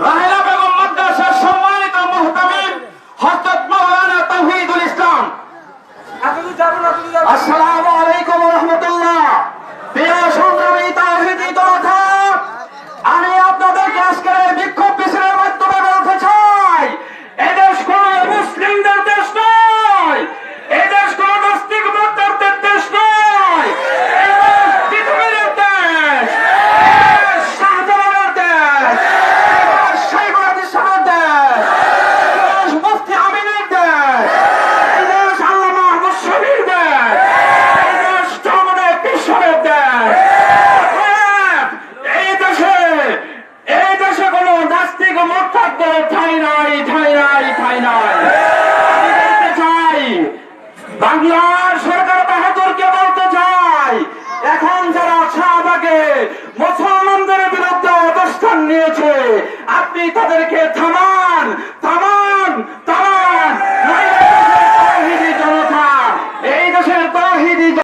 রাহেলা আসসালামু ঠাই নাই ঠাই নাই আমি বলতে চাই, বাংলার সরকার বাহাদুরকে বলতে চাই, এখন যারা শাহবাগে মুসলমানদের বিরুদ্ধে অবস্থান নিয়েছে, আপনি তাদেরকে থামান থামান